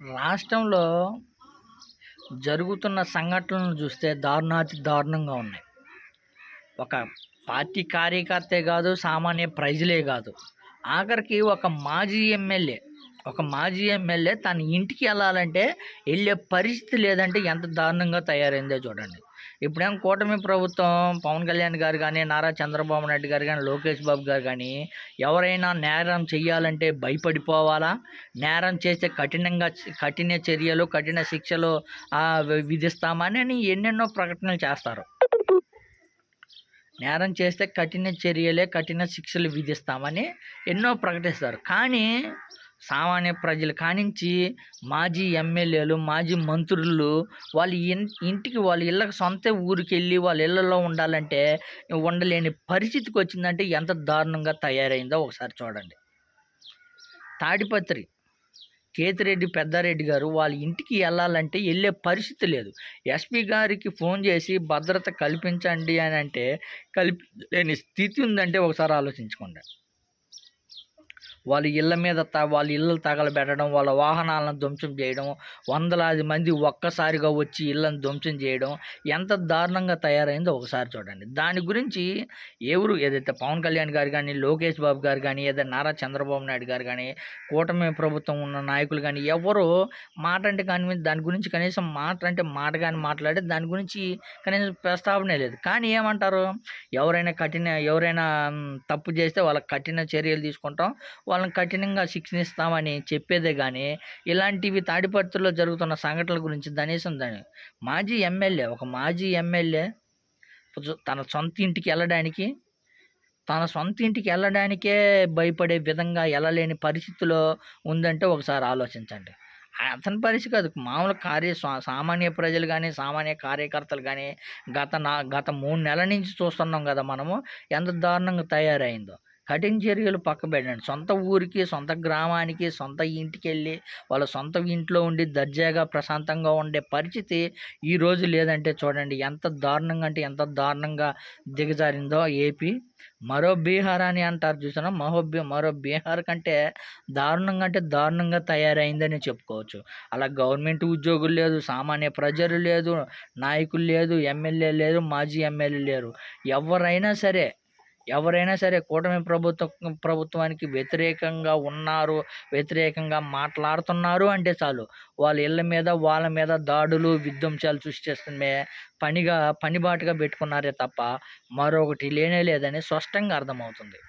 రాష్ట్రంలో జరుగుతున్న సంఘటనలు చూస్తే దారుణాతి దారుణంగా ఉన్నాయి. ఒక పార్టీ కార్యకర్తే కాదు సామాన్య ప్రజలే కాదు. ఆఖరికి ఒక మాజీ ఎమ్మెల్యే ఒక మాజీ ఎమ్మెల్యే తన ఇంటికి వెళ్ళాలంటే వెళ్ళే పరిస్థితి లేదంటే ఎంత దారుణంగా తయారైందో చూడండి. ఇప్పుడేం కూటమి ప్రభుత్వం పవన్ కళ్యాణ్ గారు కానీ నారా చంద్రబాబు నాయుడు గారు కానీ లోకేష్ బాబు గారు కానీ ఎవరైనా నేరం చేయాలంటే భయపడిపోవాలా? నేరం చేస్తే కఠినంగా కఠిన చర్యలు కఠిన శిక్షలు విధిస్తామని ఎన్నెన్నో ప్రకటనలు చేస్తారు. నేరం చేస్తే కఠిన చర్యలే కఠిన శిక్షలు విధిస్తామని ఎన్నో ప్రకటిస్తారు. కానీ సామాన్య ప్రజలు కానించి మాజీ ఎమ్మెల్యేలు మాజీ మంత్రులు వాళ్ళ ఇంటికి వాళ్ళ ఇళ్ళకి సొంత ఊరికి వెళ్ళి వాళ్ళ ఇళ్ళల్లో ఉండాలంటే ఉండలేని పరిస్థితికి వచ్చిందంటే ఎంత దారుణంగా తయారైందో ఒకసారి చూడండి. తాడిపత్రి కేతిరెడ్డి పెద్దారెడ్డి గారు వాళ్ళ ఇంటికి వెళ్ళాలంటే వెళ్ళే పరిస్థితి లేదు. ఎస్పీ గారికి ఫోన్ చేసి భద్రత కల్పించండి అని అంటే కల్పించలేని స్థితి ఉందంటే ఒకసారి ఆలోచించుకోండి. వాళ్ళ ఇళ్ళ మీద తా వాళ్ళ ఇళ్ళు తగలబెట్టడం వాళ్ళ వాహనాలను ధ్వంసం చేయడం వందలాది మంది ఒక్కసారిగా వచ్చి ఇళ్ళని ధ్వంసం చేయడం ఎంత దారుణంగా తయారైందో ఒకసారి చూడండి. దాని గురించి ఎవరు ఏదైతే పవన్ కళ్యాణ్ గారు కానీ లోకేష్ బాబు గారు కానీ ఏదైతే నారా చంద్రబాబు నాయుడు గారు కానీ కూటమి ప్రభుత్వం ఉన్న నాయకులు కానీ ఎవరు మాట అంటే కానీ దాని గురించి కనీసం మాట అంటే మాట కానీ మాట్లాడే దాని గురించి కనీసం ప్రస్తావనే లేదు. కానీ ఏమంటారు? ఎవరైనా కఠిన ఎవరైనా తప్పు చేస్తే వాళ్ళకి కఠిన చర్యలు తీసుకుంటాం. వాళ్ళని కఠినంగా శిక్షిస్తామని చెప్పేదే కానీ ఇలాంటివి తాడిపత్రిలో జరుగుతున్న సంఘటనల గురించి కనీసం దాని మాజీ ఎమ్మెల్యే ఒక మాజీ ఎమ్మెల్యే తన సొంత ఇంటికి వెళ్ళడానికి తన సొంత ఇంటికి వెళ్ళడానికే భయపడే విధంగా వెళ్ళలేని పరిస్థితిలో ఉందంటే ఒకసారి ఆలోచించండి. అతని పరిస్థితి కాదు మామూలు కార్య సామాన్య ప్రజలు కానీ సామాన్య కార్యకర్తలు కానీ గత నా గత మూడు నెలల నుంచి చూస్తున్నాం కదా మనము ఎంత దారుణంగా తయారైందో. కఠిన చర్యలు పక్క పెట్టండి సొంత ఊరికి సొంత గ్రామానికి సొంత ఇంటికి వెళ్ళి వాళ్ళ సొంత ఇంట్లో ఉండి దర్జాగా ప్రశాంతంగా ఉండే పరిస్థితి ఈ రోజు లేదంటే చూడండి ఎంత దారుణంగా అంటే ఎంత దారుణంగా దిగజారిందో ఏపీ. మరో బీహార్ అని అంటారు చూసారా? మహో మరో బీహార్ కంటే దారుణంగా అంటే దారుణంగా తయారైందని చెప్పుకోవచ్చు. అలా గవర్నమెంట్ ఉద్యోగులు లేదు సామాన్య ప్రజలు లేదు నాయకులు లేదు ఎమ్మెల్యే లేదు మాజీ ఎమ్మెల్యే లేరు. ఎవరైనా సరే ఎవరైనా సరే కూటమి ప్రభుత్వం ప్రభుత్వానికి వ్యతిరేకంగా ఉన్నారు వ్యతిరేకంగా మాట్లాడుతున్నారు అంటే చాలు. వాళ్ళ ఇళ్ళ మీద వాళ్ళ మీద దాడులు విధ్వంసాలు సృష్టిస్తున్నే పనిగా పనిబాటుగా పెట్టుకున్నారే తప్ప మరొకటి లేనే లేదని స్పష్టంగా అర్థమవుతుంది.